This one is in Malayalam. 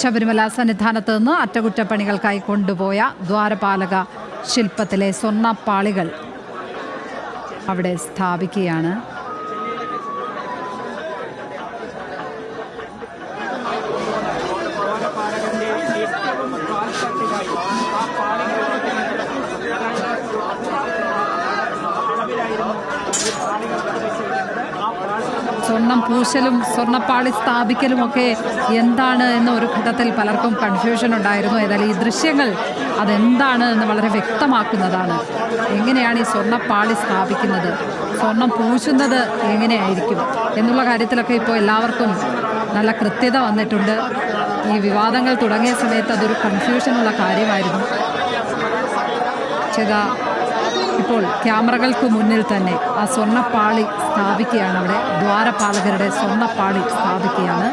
ശബരിമല സന്നിധാനത്ത് നിന്ന് അറ്റകുറ്റപ്പണികൾക്കായി കൊണ്ടുപോയ ദ്വാരപാലക ശില്പത്തിലെ സ്വർണപ്പാളികൾ അവിടെ സ്ഥാപിക്കുകയാണ്. സ്വർണം പൂശലും സ്വർണപ്പാളി സ്ഥാപിക്കലും ഒക്കെ എന്താണ് എന്ന ഒരു ഘട്ടത്തിൽ പലർക്കും കൺഫ്യൂഷൻ ഉണ്ടായിരുന്നു. ഏതായാലും ഈ ദൃശ്യങ്ങൾ അതെന്താണ് എന്ന് വളരെ വ്യക്തമാക്കുന്നതാണ്. എങ്ങനെയാണ് ഈ സ്വർണപ്പാളി സ്ഥാപിക്കുന്നത്? സ്വർണം പൂശുന്നത് എങ്ങനെയായിരിക്കും? എന്നുള്ള കാര്യത്തിലൊക്കെ ഇപ്പോൾ എല്ലാവർക്കും നല്ല കൃത്യത വന്നിട്ടുണ്ട്. ഈ വിവാദങ്ങൾ തുടങ്ങിയ സമയത്ത് അതൊരു കൺഫ്യൂഷനുള്ള കാര്യമായിരുന്നു. ചെയ്ത ഇപ്പോൾ ക്യാമറകൾക്ക് മുന്നിൽ തന്നെ ആ സ്വർണപ്പാളി സ്ഥാപിക്കുകയാണ് അവിടെ ദ്വാരപാലകരുടെ സ്വർണപ്പാളി സ്ഥാപിക്കുകയാണ്.